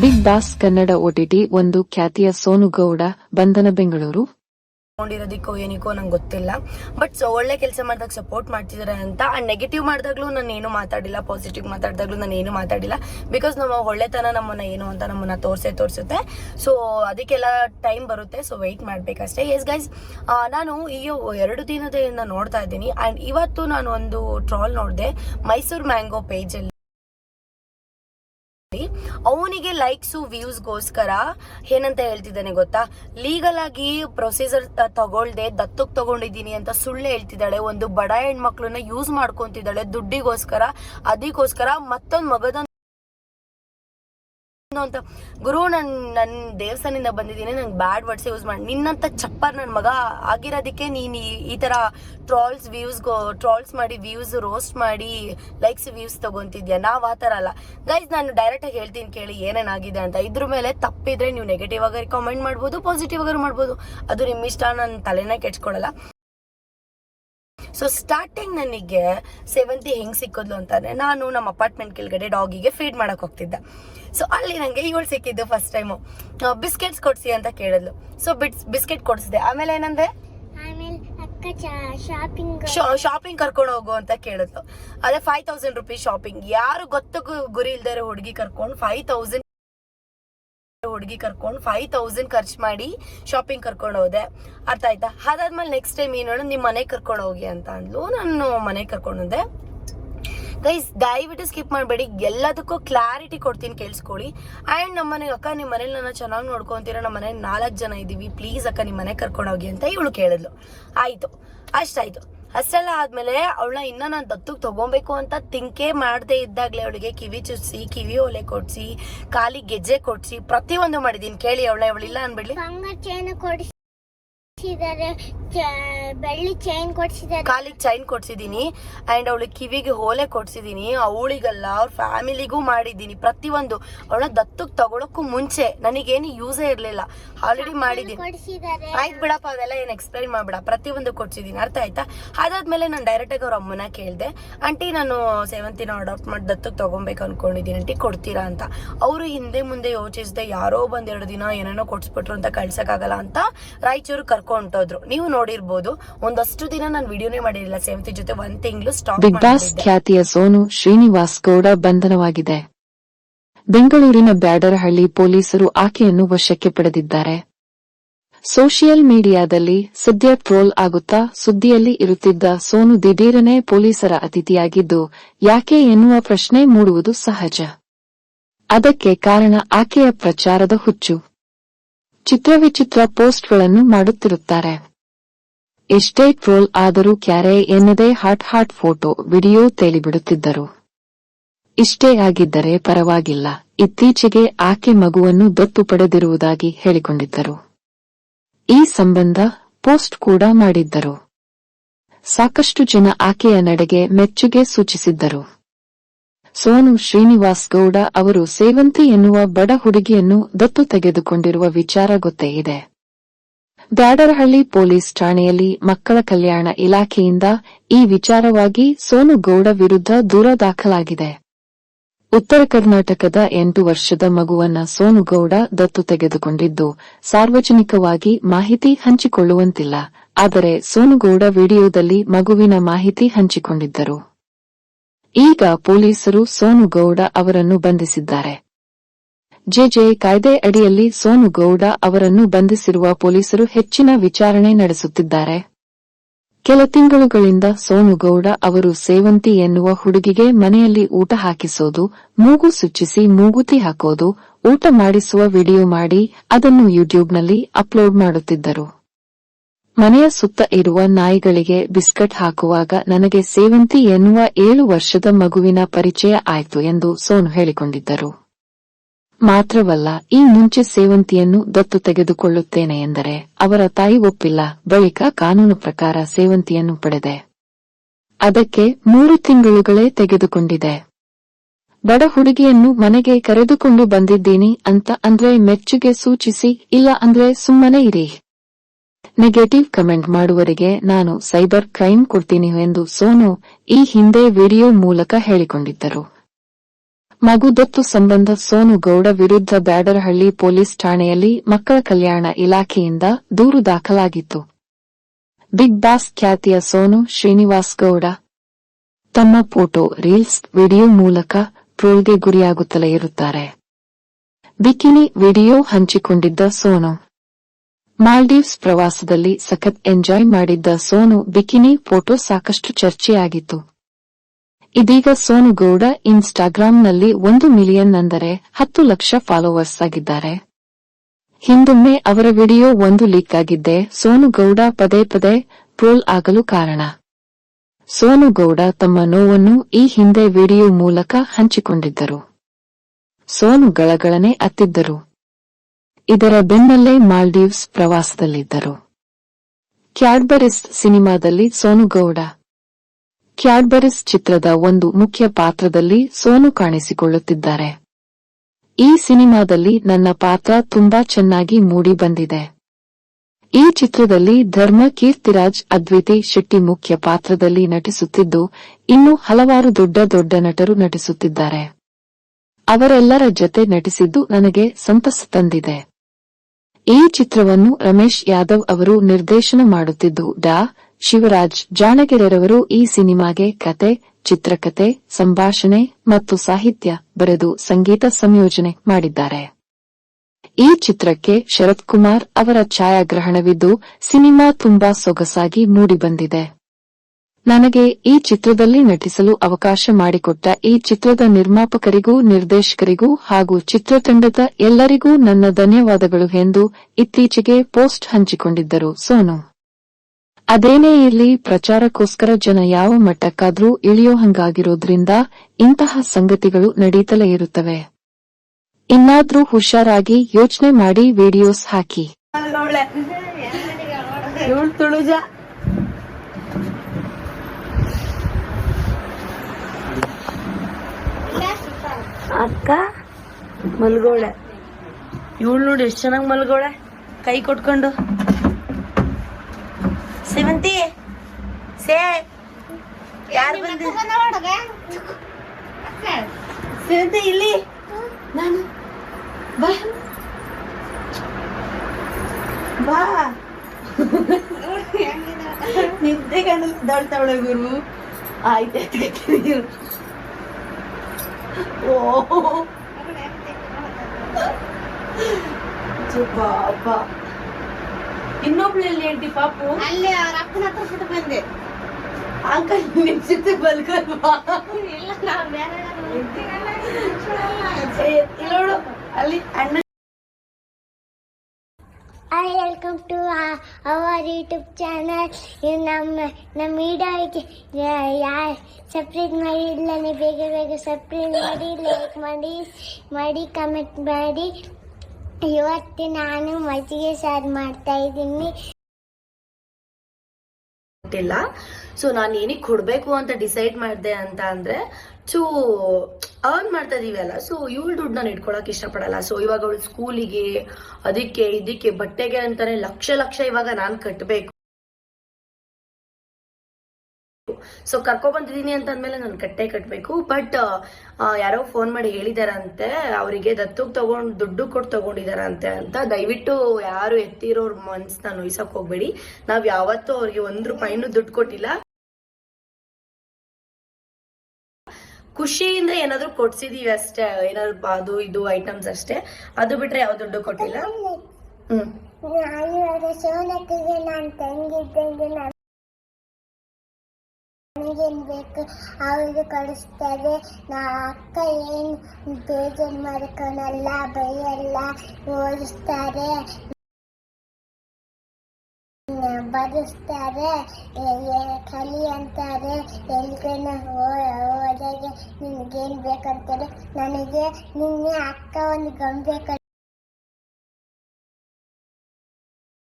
Big boss Kannada OTT ಒಂದು ಖ್ಯಾತಿಯ ಸೋನು ಗೌಡ ಬಂಧನ ಬೆಂಗಳೂರು ಕೊಂಡಿರೋದಿಕ್ಕೋ ಏನಿಕ್ಕೋ ನಂಗೆ ಗೊತ್ತಿಲ್ಲ. ಬಟ್ ಒಳ್ಳೆ ಕೆಲಸ ಮಾಡಿದಾಗ ಸಪೋರ್ಟ್ ಮಾಡ್ತಿದ್ದಾರೆ ಅಂತ ಅಂಡ್ ನೆಗೆಟಿವ್ ಮಾಡಿದಾಗ್ಲೂ ನಾನು ಏನು ಮಾತಾಡಿಲ್ಲ ಪಾಸಿಟಿವ್ ಮಾತಾಡಿದಾಗ್ಲೂ ನಾನು ಏನು ಮಾತಾಡಿಲ್ಲ. ಬಿಕಾಸ್ ನಮ್ಮ ಒಳ್ಳೆತನ ನಮ್ಮನ್ನ ಏನು ಅಂತ ನಮ್ಮನ್ನ ತೋರಿಸೇ ತೋರಿಸುತ್ತೆ. ಸೊ ಅದಕ್ಕೆಲ್ಲ ಟೈಮ್ ಬರುತ್ತೆ ಸೊ ವೆಯ್ಟ್ ಮಾಡಬೇಕಷ್ಟೇ. ಎಸ್ ಗೈಸ್ ನಾನು ಈ ಎರಡು ದಿನದಿಂದ ನೋಡ್ತಾ ಇದ್ದೀನಿ. ಆ್ಯಂಡ್ ಇವತ್ತು ನಾನು ಒಂದು ಟ್ರಾಲ್ ನೋಡಿದೆ ಮೈಸೂರು ಮ್ಯಾಂಗೋ ಪೇಜಲ್ಲಿ ಅವನಿಗೆ ಲೈಕ್ಸು ವ್ಯೂಸ್ಗೋಸ್ಕರ ಏನಂತ ಹೇಳ್ತಿದ್ದಾನೆ ಗೊತ್ತಾ? ಲೀಗಲ್ ಆಗಿ ಪ್ರೊಸೀಜರ್ ತಗೊಳ್ದೆ ದತ್ತಕ್ ತಗೊಂಡಿದ್ದೀನಿ ಅಂತ ಸುಳ್ಳು ಹೇಳ್ತಿದ್ದಾಳೆ. ಒಂದು ಬಡ ಹೆಣ್ಮಕ್ಳನ್ನ ಯೂಸ್ ಮಾಡ್ಕೊಂತಿದ್ದಾಳೆ ದುಡ್ಡಿಗೋಸ್ಕರ ಅದಕ್ಕೋಸ್ಕರ ಮತ್ತೊಂದು ಮಗದೊಂದು ಅಂತ. ಗುರು, ನನ್ ನನ್ ದೇವಸ್ಥಾನದಿಂದ ಬಂದಿದ್ದೀನಿ. ನಂಗೆ ಬ್ಯಾಡ್ ವರ್ಡ್ಸ್ ಯೂಸ್ ಮಾಡಿ ನಿನ್ನಂತ ಚಪ್ಪರ್ ನನ್ನ ಮಗ ಆಗಿರೋದಕ್ಕೆ ನೀನು ಈ- ತರ ಟ್ರಾಲ್ಸ್ ವ್ಯೂಸ್ ಟ್ರಾಲ್ಸ್ ಮಾಡಿ ವ್ಯೂಸ್ ರೋಸ್ಟ್ ಮಾಡಿ ಲೈಕ್ಸ್ ವ್ಯೂಸ್ ತಗೊಂತಿದ್ಯಾ? ನಾವ್ ಆ ಥರ ಅಲ್ಲ. ಗೈಸ್ ನಾನು ಡೈರೆಕ್ಟ್ ಆಗಿ ಹೇಳ್ತೀನಿ ಕೇಳಿ ಏನೇನಾಗಿದೆ ಅಂತ. ಇದ್ರ ಮೇಲೆ ತಪ್ಪಿದ್ರೆ ನೀವು ನೆಗೆಟಿವ್ ಆಗಿ ಕಮೆಂಟ್ ಮಾಡ್ಬೋದು ಪಾಸಿಟಿವ್ ಆಗಿ ಮಾಡ್ಬೋದು. ಅದು ನಿಮ್ಮ ಇಷ್ಟ ನನ್ನ ತಲೆನೇ ಕೆಡ್ಸ್ಕೊಳಲ್ಲ. ಸೊ ಸ್ಟಾರ್ಟಿಂಗ್ ನನಗೆ ಸೇವಂತಿ ಹೆಂಗ್ ಸಿಕ್ಕಿದ್ಲು ಅಂತಂದರೆ ನಾನು ನಮ್ಮ ಅಪಾರ್ಟ್ಮೆಂಟ್ ಕೆಳಗಡೆ ಡಾಗಿಗೆ ಫೀಡ್ ಮಾಡಕ್ ಹೋಗ್ತಿದ್ದೆ. ಸೊ ಅಲ್ಲಿ ನಂಗೆ ಇವಳು ಸಿಕ್ಕಿದ್ದು ಫಸ್ಟ್ ಟೈಮು ಬಿಸ್ಕೆಟ್ಸ್ ಕೊಡ್ಸಿ ಅಂತ ಕೇಳಿದ್ಲು. ಸೊ ಬಿಟ್ಸ್ ಬಿಸ್ಕೆಟ್ ಕೊಡಿಸಿದೆ. ಆಮೇಲೆ ಏನಂದೆ? ಆಮೇಲೆ ಅಕ್ಕ ಶಾಪಿಂಗ್ ಶಾಪಿಂಗ್ ಕರ್ಕೊಂಡು ಹೋಗು ಅಂತ ಕೇಳಿದ್ಲು. ಅದೇ ಫೈವ್ ತೌಸಂಡ್ ರುಪೀಸ್ ಶಾಪಿಂಗ್ ಯಾರು ಗೊತ್ತಗೂ ಗುರಿ ಇಲ್ದಾರೆ ಹುಡುಗಿ ಕರ್ಕೊಂಡು ಫೈವ್ ತೌಸಂಡ್ ಹುಡುಗಿ ಕರ್ಕೊಂಡು ಫೈವ್ ತೌಸಂಡ್ ಖರ್ಚು ಮಾಡಿ ಶಾಪಿಂಗ್ ಕರ್ಕೊಂಡು ಹೋದೆ. ಅರ್ಥ ಆಯ್ತಾ? ಅದಾದ್ಮೇಲೆ ನೆಕ್ಸ್ಟ್ ಟೈಮ್ ಏನು ನಿಮ್ಮ ಮನೆಗೆ ಕರ್ಕೊಂಡು ಹೋಗಿ ಅಂತ ಅಂದ್ಲು. ನಾನು ಮನೆಗೆ ಕರ್ಕೊಂಡು ಹೋದೆ. ಗೈಸ್ ದಯವಿಟ್ಟು ಸ್ಕಿಪ್ ಮಾಡಬೇಡಿ. ಎಲ್ಲದಕ್ಕೂ ಕ್ಲಾರಿಟಿ ಕೊಡ್ತೀನಿ ಕೇಳಿಸ್ಕೊಳ್ಳಿ. ಆ್ಯಂಡ್ ನಮ್ಮ ಮನೆಗೆ ಅಕ್ಕ ನಿಮ್ಮ ಮನೇಲಿ ನನ್ನ ಚೆನ್ನಾಗಿ ನೋಡ್ಕೊಂತೀರ ನಮ್ಮ ಮನೇಲಿ ನಾಲ್ಕು ಜನ ಇದ್ದೀವಿ ಪ್ಲೀಸ್ ಅಕ್ಕ ನಿಮ್ಮ ಮನೆಗೆ ಕರ್ಕೊಂಡು ಹೋಗಿ ಅಂತ ಇವಳು ಕೇಳಿದ್ಲು. ಆಯಿತು. ಅಷ್ಟಾಯ್ತು ಅಷ್ಟೆಲ್ಲ ಆದ್ಮೇಲೆ ಅವಳನ್ನ ಇನ್ನ ನಾನು ದತ್ತಕ್ಕೆ ತಗೊಬೇಕು ಅಂತ ತಿಂಕೆ ಮಾಡದೇ ಇದ್ದಾಗಲೇ ಅವಳಿಗೆ ಕಿವಿ ಚುಚ್ಚಿ ಕಿವಿ ಓಲೆ ಕೊಡ್ಸಿ ಕಾಲಿ ಗೆಜ್ಜೆ ಕೊಡ್ಸಿ ಪ್ರತಿಯೊಂದು ಮಾಡಿದೀನಿ. ಕೇಳಿ ಅವಳ, ಅವಳಿಲ್ಲ ಅನ್ಬಿಡ್ಲಿ. ಕೊಡಿಸಿದ್ದಾರೆ. ಬೆಳ್ಳಿ ಚೈನ್ ಕೊಡ್ಸಿದ್ದಾರೆ. ಕಾಲಿಗೆ ಚೈನ್ ಕೊಡ್ಸಿದ್ದೀನಿ ಅಂಡ್ ಅವಳಿಗೆ ಕಿವಿಗೆ ಓಲೆ ಕೊಡ್ಸಿದ್ದೀನಿ ಅವಳಿಗಲ್ಲ ಅವ್ರ ಫ್ಯಾಮಿಲಿಗೂ ಮಾಡಿದ್ದೀನಿ. ಪ್ರತಿಯೊಂದು ಅವಳ ದತ್ತಕ್ಕೆ ತಗೊಳಕ್ಕೂ ಮುಂಚೆ ನನಗೇನು ಯೂಸೇ ಇರಲಿಲ್ಲ. ಆಲ್ರೆಡಿ ಮಾಡಿದ್ದೀನಿ ಆಯ್ತು ಬಿಡಪ್ಪ ಅದೆಲ್ಲ ಏನು ಎಕ್ಸ್ಪ್ಲೈನ್ ಮಾಡ್ಬೇಡ. ಪ್ರತಿಯೊಂದು ಕೊಡ್ಸಿದ್ದೀನಿ ಅರ್ಥ ಆಯ್ತಾ? ಅದಾದ್ಮೇಲೆ ನಾನು ಡೈರೆಕ್ಟ್ ಆಗಿ ಅವ್ರ ಅಮ್ಮನ ಕೇಳಿದೆ. ಆಂಟಿ ನಾನು ಸೇವಂತಿನ ಅಡಾಪ್ಟ್ ಮಾಡಿ ದತ್ತಕ್ಕೆ ತಗೊಬೇಕು ಅನ್ಕೊಂಡಿದ್ದೀನಿ ಆಂಟಿ ಕೊಡ್ತೀರಾ ಅಂತ. ಅವರು ಹಿಂದೆ ಮುಂದೆ ಯೋಚಿಸಿದೆ ಯಾರೋ ಬಂದ್ ಎರಡು ದಿನ ಏನೇನೋ ಕೊಡ್ಸ್ಬಿಟ್ರು ಅಂತ ಕಳ್ಸೋಕ್ಕಾಗಲ್ಲ ಅಂತ ರಾಯಚೂರು ಕರ್ಕೊಂಡೋದ್ರು ನೀವು ನೋಡಿರ್ಬೋದು ಒಂದಷ್ಟು ದಿನ ನಾನು ವಿಡಿಯೋನೇ ಮಾಡಿರಲಿಲ್ಲ ಸೇವಂತಿ ಜೊತೆ ಒಂದ್ ತಿಂಗಳು ಸ್ಟಾಪ್ ಬಿಗ್ ಬಾಸ್ ಖ್ಯಾತಿಯ ಸೋನು ಶ್ರೀನಿವಾಸ್ ಗೌಡ ಬಂಧನವಾಗಿದೆ. ಬೆಂಗಳೂರಿನ ಬ್ಯಾಡರಹಳ್ಳಿ ಪೊಲೀಸರು ಆಕೆಯನ್ನು ವಶಕ್ಕೆ ಪಡೆದಿದ್ದಾರೆ. ಸೋಷಿಯಲ್ ಮೀಡಿಯಾದಲ್ಲಿ ಸದ್ಯ ಟ್ರೋಲ್ ಆಗುತ್ತಾ ಸುದ್ದಿಯಲ್ಲಿ ಇರುತ್ತಿದ್ದ ಸೋನು ದಿಢೀರನೆ ಪೊಲೀಸರ ಅತಿಥಿಯಾಗಿದ್ದು ಯಾಕೆ ಎನ್ನುವ ಪ್ರಶ್ನೆ ಮೂಡುವುದು ಸಹಜ. ಅದಕ್ಕೆ ಕಾರಣ ಆಕೆಯ ಪ್ರಚಾರದ ಹುಚ್ಚು. ಚಿತ್ರವಿಚಿತ್ರ ಪೋಸ್ಟ್ಗಳನ್ನು ಮಾಡುತ್ತಿರುತ್ತಾರೆ. ಎಷ್ಟೇ ಟ್ರೋಲ್ ಆದರೂ ಕ್ಯಾರೆ ಎನ್ನದೇ ಹಾಟ್ ಹಾಟ್ ಫೋಟೋ, ವಿಡಿಯೋ ತೇಲಿಬಿಡುತ್ತಿದ್ದರು. ಇಷ್ಟೇ ಆಗಿದ್ದರೆ ಪರವಾಗಿಲ್ಲ. ಇತ್ತೀಚೆಗೆ ಆಕೆ ಮಗುವನ್ನು ದತ್ತು ಪಡೆದಿರುವುದಾಗಿ ಹೇಳಿಕೊಂಡಿದ್ದರು. ಈ ಸಂಬಂಧ ಪೋಸ್ಟ್ ಕೂಡ ಮಾಡಿದ್ದರು. ಸಾಕಷ್ಟು ಜನ ಆಕೆಯ ನಡೆಗೆ ಮೆಚ್ಚುಗೆ ಸೂಚಿಸಿದ್ದರು. ಸೋನು ಶ್ರೀನಿವಾಸ್ ಗೌಡ ಅವರು ಸೇವಂತಿ ಎನ್ನುವ ಬಡ ಹುಡುಗಿಯನ್ನು ದತ್ತು ತೆಗೆದುಕೊಂಡಿರುವ ವಿಚಾರ ಗೊತ್ತೇ ಇದೆ. ದಾಡರಹಳ್ಳಿ ಪೊಲೀಸ್ ಠಾಣೆಯಲ್ಲಿ ಮಕ್ಕಳ ಕಲ್ಯಾಣ ಇಲಾಖೆಯಿಂದ ಈ ವಿಚಾರವಾಗಿ ಸೋನು ಗೌಡ ವಿರುದ್ಧ ದೂರ ದಾಖಲಾಗಿದೆ. ಉತ್ತರ ಕರ್ನಾಟಕದ ಎಂಟು ವರ್ಷದ ಮಗುವನ್ನ ಸೋನು ಗೌಡ ದತ್ತು ತೆಗೆದುಕೊಂಡಿದ್ದು, ಸಾರ್ವಜನಿಕವಾಗಿ ಮಾಹಿತಿ ಹಂಚಿಕೊಳ್ಳುವಂತಿಲ್ಲ, ಆದರೆ ಸೋನುಗೌಡ ವಿಡಿಯೋದಲ್ಲಿ ಮಗುವಿನ ಮಾಹಿತಿ ಹಂಚಿಕೊಂಡಿದ್ದರು. ಈಗ ಪೊಲೀಸರು ಸೋನು ಗೌಡ ಅವರನ್ನು ಬಂಧಿಸಿದ್ದಾರೆ. ಜೆಜೆ ಕಾಯ್ದೆ ಅಡಿಯಲ್ಲಿ ಸೋನು ಗೌಡ ಅವರನ್ನು ಬಂಧಿಸಿರುವ ಪೊಲೀಸರು ಹೆಚ್ಚಿನ ವಿಚಾರಣೆ ನಡೆಸುತ್ತಿದ್ದಾರೆ. ಕೆಲ ತಿಂಗಳುಗಳಿಂದ ಸೋನು ಗೌಡ ಅವರು ಸೇವಂತಿ ಎನ್ನುವ ಹುಡುಗಿಗೆ ಮನೆಯಲ್ಲಿ ಊಟ ಹಾಕಿಸೋದು, ಮೂಗು ಸುಚ್ಚಿಸಿ ಮೂಗುತಿ ಹಾಕೋದು, ಊಟ ಮಾಡಿಸುವ ವಿಡಿಯೋ ಮಾಡಿ ಅದನ್ನು ಯೂಟ್ಯೂಬ್ನಲ್ಲಿ ಅಪ್ಲೋಡ್ ಮಾಡುತ್ತಿದ್ದರು. ಮನೆಯ ಸುತ್ತ ಇರುವ ನಾಯಿಗಳಿಗೆ ಬಿಸ್ಕಟ್ ಹಾಕುವಾಗ ನನಗೆ ಸೇವಂತಿ ಎನ್ನುವ ಏಳು ವರ್ಷದ ಮಗುವಿನ ಪರಿಚಯ ಆಯಿತು ಎಂದು ಸೋನು ಹೇಳಿಕೊಂಡಿದ್ದರು. ಮಾತ್ರವಲ್ಲ, ಈ ಮುಂಚೆ ಸೇವಂತಿಯನ್ನು ದತ್ತು ತೆಗೆದುಕೊಳ್ಳುತ್ತೇನೆ ಎಂದರೆ ಅವರ ತಾಯಿ ಒಪ್ಪಿಲ್ಲ. ಬಳಿಕ ಕಾನೂನು ಪ್ರಕಾರ ಸೇವಂತಿಯನ್ನು ಪಡೆದೆ. ಅದಕ್ಕೆ ಮೂರು ತಿಂಗಳುಗಳೇ ತೆಗೆದುಕೊಂಡಿದೆ. ಬಡ ಹುಡುಗಿಯನ್ನು ಮನೆಗೆ ಕರೆದುಕೊಂಡು ಬಂದಿದ್ದೀನಿ ಅಂತ ಅಂದ್ರೆ ಮೆಚ್ಚುಗೆ ಸೂಚಿಸಿ, ಇಲ್ಲ ಅಂದ್ರೆ ಸುಮ್ಮನೆ ಇರಿ. ನೆಗೆಟಿವ್ ಕಮೆಂಟ್ ಮಾಡುವರಿಗೆ ನಾನು ಸೈಬರ್ ಕ್ರೈಮ್ ಕೊಡ್ತೀನಿ ಎಂದು ಸೋನು ಈ ಹಿಂದೆ ವಿಡಿಯೋ ಮೂಲಕ ಹೇಳಿಕೊಂಡಿದ್ದರು. ಮಗು ದತ್ತು ಸಂಬಂಧ ಸೋನು ಗೌಡ ವಿರುದ್ಧ ಬ್ಯಾಡರಹಳ್ಳಿ ಪೊಲೀಸ್ ಠಾಣೆಯಲ್ಲಿ ಮಕ್ಕಳ ಕಲ್ಯಾಣ ಇಲಾಖೆಯಿಂದ ದೂರು ದಾಖಲಾಗಿತ್ತು. ಬಿಗ್ ಬಾಸ್ ಖ್ಯಾತಿಯ ಸೋನು ಶ್ರೀನಿವಾಸ್ ಗೌಡ. ತಮ್ಮ ಫೋಟೋ, ರೀಲ್ಸ್, ವಿಡಿಯೋ ಮೂಲಕ ಟ್ರೋಲ್ಗೆ ಗುರಿಯಾಗುತ್ತಲೇ ಇರುತ್ತಾರೆ. ಬಿಕಿನಿ ವಿಡಿಯೋ ಹಂಚಿಕೊಂಡಿದ್ದ ಸೋನು. ಮಾಲ್ಡೀವ್ಸ್ ಪ್ರವಾಸದಲ್ಲಿ ಸಖತ್ ಎಂಜಾಯ್ ಮಾಡಿದ್ದ ಸೋನು ಬಿಕಿನಿ ಫೋಟೋ ಸಾಕಷ್ಟು ಚರ್ಚೆಯಾಗಿತ್ತು. ಇದೀಗ ಸೋನು ಗೌಡ ಇನ್ಸ್ಟಾಗ್ರಾಂನಲ್ಲಿ ಒಂದು ಮಿಲಿಯನ್ ಅಂದರೆ ಹತ್ತು ಲಕ್ಷ ಫಾಲೋವರ್ಸ್ ಆಗಿದ್ದಾರೆ. ಹಿಂದೊಮ್ಮೆ ಅವರ ವಿಡಿಯೋ ಒಂದು ಲೀಕ್ ಆಗಿದ್ದೆ ಸೋನು ಗೌಡ ಪದೇ ಪದೇ ಟ್ರೋಲ್ ಆಗಲು ಕಾರಣ. ಸೋನು ಗೌಡ ತಮ್ಮ ನೋವನ್ನು ಈ ಹಿಂದೆ ವಿಡಿಯೋ ಮೂಲಕ ಹಂಚಿಕೊಂಡಿದ್ದರು. ಸೋನು ಗಳಗಳನೆ ಅತ್ತಿದ್ದರು. ಇದರ ಬೆನ್ನಲ್ಲೇ ಮಾಲ್ಡೀವ್ಸ್ ಪ್ರವಾಸದಲ್ಲಿದ್ದರು. ಕ್ಯಾಡ್ಬರಿಸ್ ಸಿನಿಮಾದಲ್ಲಿ ಸೋನು ಗೌಡ. ಕ್ಯಾಡ್ಬರಿಸ್ ಚಿತ್ರದ ಒಂದು ಮುಖ್ಯ ಪಾತ್ರದಲ್ಲಿ ಸೋನು ಕಾಣಿಸಿಕೊಳ್ಳುತ್ತಿದ್ದಾರೆ. ಈ ಸಿನಿಮಾದಲ್ಲಿ ನನ್ನ ಪಾತ್ರ ತುಂಬಾ ಚೆನ್ನಾಗಿ ಮೂಡಿ ಬಂದಿದೆ. ಈ ಚಿತ್ರದಲ್ಲಿ ಧರ್ಮ ಕೀರ್ತಿರಾಜ್ ಅದ್ವಿತಿ ಶೆಟ್ಟಿ ಮುಖ್ಯ ಪಾತ್ರದಲ್ಲಿ ನಟಿಸುತ್ತಿದ್ದು, ಇನ್ನು ಹಲವಾರು ದೊಡ್ಡ ದೊಡ್ಡ ನಟರು ನಟಿಸುತ್ತಿದ್ದಾರೆ. ಅವರೆಲ್ಲರ ಜೊತೆ ನಟಿಸಿದ್ದು ನನಗೆ ಸಂತಸ ತಂದಿದೆ. ಈ ಚಿತ್ರವನ್ನು ರಮೇಶ್ ಯಾದವ್ ಅವರು ನಿರ್ದೇಶನ ಮಾಡುತ್ತಿದ್ದು, ಡಾ. ಶಿವರಾಜ್ ಜಾಣಗೆರೆರವರು ಈ ಸಿನಿಮಾಗೆ ಕತೆ, ಚಿತ್ರಕತೆ, ಸಂಭಾಷಣೆ ಮತ್ತು ಸಾಹಿತ್ಯ ಬರೆದು ಸಂಗೀತ ಸಂಯೋಜನೆ ಮಾಡಿದ್ದಾರೆ. ಈ ಚಿತ್ರಕ್ಕೆ ಶರತ್ ಕುಮಾರ್ ಅವರ ಛಾಯಾಗ್ರಹಣವಿದ್ದು, ಸಿನಿಮಾ ತುಂಬಾ ಸೊಗಸಾಗಿ ಮೂಡಿಬಂದಿದೆ. ನನಗೆ ಈ ಚಿತ್ರದಲ್ಲಿ ನಟಿಸಲು ಅವಕಾಶ ಮಾಡಿಕೊಟ್ಟ ಈ ಚಿತ್ರದ ನಿರ್ಮಾಪಕರಿಗೂ, ನಿರ್ದೇಶಕರಿಗೂ ಹಾಗೂ ಚಿತ್ರತಂಡದ ಎಲ್ಲರಿಗೂ ನನ್ನ ಧನ್ಯವಾದಗಳು ಎಂದು ಇತ್ತೀಚೆಗೆ ಪೋಸ್ಟ್ ಹಂಚಿಕೊಂಡಿದ್ದರು ಸೋನು. ಅದೇನೇ ಇರಲಿ, ಪ್ರಚಾರಕ್ಕೋಸ್ಕರ ಜನ ಯಾವ ಮಟ್ಟಕ್ಕಾದ್ರೂ ಇಳಿಯೋ ಹಂಗಾಗಿರೋದ್ರಿಂದ ಇಂತಹ ಸಂಗತಿಗಳು ನಡೀತಲೇ ಇರುತ್ತವೆ. ಇನ್ನಾದ್ರೂ ಹುಷಾರಾಗಿ ಯೋಚನೆ ಮಾಡಿ ವಿಡಿಯೋಸ್ ಹಾಕಿ ಇವಳು ತುಳುಜ ಅಕ್ಕ ಮಲ್ಗೋಳೆ? ಇವಳು ನೋಡಿ ಎಷ್ಟು ಚೆನ್ನಾಗಿ ಮಲ್ಗೋಳೆ? ಕೈ ಕೊಟ್ಕೊಂಡು. ಸೇವಂತಿ, ಸೇ, ಯಾರು ಬಂದಿ? ಇಲ್ಲಿ. ನಾನು. ಬಾ. ಬಾ. ನಿದ್ದೆ ಕಾಣಿಸ್ತಾವಳೆ ಗುರು. ಆಯ್ತು బాబా ఎన్నో పిల్లలు ఏంటి పాపు? అల్లే రక్తం పుట్టిపోయింది అంకల్ నిశ్చిత బలకలు అన్న. Welcome to our YouTube channel ನಮ್ಮ ನಮ್ಮ ವಿಡಿಯೋಗೆ ಯಾರು ಸಪ್ರೇಟ್ ಮಾಡಿ ನೀವು ಬೇಗ ಬೇಗ ಸಪ್ರೇಟ್ ಮಾಡಿ ಲೈಕ್ ಮಾಡಿ ಮಾಡಿ ಕಮೆಂಟ್ ಮಾಡಿ. ಇವತ್ತು ನಾನು ಮಜ್ಜಿಗೆ ಸಾರು ಮಾಡ್ತಾ ಇದ್ದೀನಿ. ಸೊ ನಾನು ಏನಕ್ಕೆ ಕೊಡಬೇಕು ಅಂತ ಡಿಸೈಡ್ ಮಾಡಿದೆ ಅಂತ ಅಂದ್ರೆ ಸೊ ಅರ್ನ್ ಮಾಡ್ತಾ ಇದೀವಿ ಅಲ್ಲ. ಸೊ ಇವಳು ದುಡ್ಡು ನಾನು ಇಟ್ಕೊಳಕ್ ಇಷ್ಟಪಡಲ್ಲ. ಸೊ ಇವಾಗ ಅವಳು ಸ್ಕೂಲಿಗೆ ಅದಕ್ಕೆ, ಇದಕ್ಕೆ ಬಟ್ಟೆಗೆ ಅಂತಾನೆ ಲಕ್ಷ ಲಕ್ಷ ಇವಾಗ ನಾನು ಕಟ್ಟಬೇಕು ಸೊ ಕರ್ಕೊ ಬಂದಿದ್ದೀನಿ ಅಂತ ಅಂದ್ಮೇಲೆ ನಾನು ಕಟ್ಟೆ ಕಟ್ಟಬೇಕು ಬಟ್ ಯಾರೋ ಫೋನ್ ಮಾಡಿ ಹೇಳಿದಾರಂತೆ, ಅವರಿಗೆ ದತ್ತು ತಗೊಂಡ್, ದುಡ್ಡು ಕೊಟ್ಟು ತಗೊಂಡಿದಾರಂತೆ ಅಂತ ದಯವಿಟ್ಟು ಯಾರು ಎತ್ತಿರೋರ್ ಮನ್ಸನ್ನ ನೋಯ್ಸಕ್ ಹೋಗ್ಬೇಡಿ. ನಾವ್ ಯಾವತ್ತೂ ಅವ್ರಿಗೆ ಒಂದ್ ರೂಪಾಯಿನೂ ದುಡ್ಡು ಕೊಟ್ಟಿಲ್ಲ. ಖುಷಿಯಿಂದ ಏನಾದ್ರು ಕೊಡ್ಸಿದೀವಿ ಅಷ್ಟೇ. ಏನಾದ್ರು ಅದು ಇದು ಐಟಮ್ಸ್ ಅಷ್ಟೇ. ಅದು ಬಿಟ್ರೆ ಯಾವ ದುಡ್ಡು ಕೊಟ್ಟಿಲ್ಲ. ಹ್ಮ್. ನಾನು ತಂಗಿದ್ದಂಗೆ ನಾನು ನನಗೇನು ಬೇಕು ಅವ್ರಿಗೆ ಕಳಿಸ್ತಾರೆ ನಾ ಅಕ್ಕ ಏನು ಬೇಜಾರು ಮಾಡ್ಕೊಳಲ್ಲ ಬೈಯಲ್ಲ ಓದಿಸ್ತಾರೆ ಬರೆಸ್ತಾರೆ ಕಲಿ ಅಂತಾರೆ. ಎಲ್ಗನ ಹೋದಾಗ ನಿನಗೇನು ಬೇಕಂತಾರೆ ನನಗೆ ನಿನ್ನೆ ಅಕ್ಕ ಒಂದು ಗೊಂಬೆ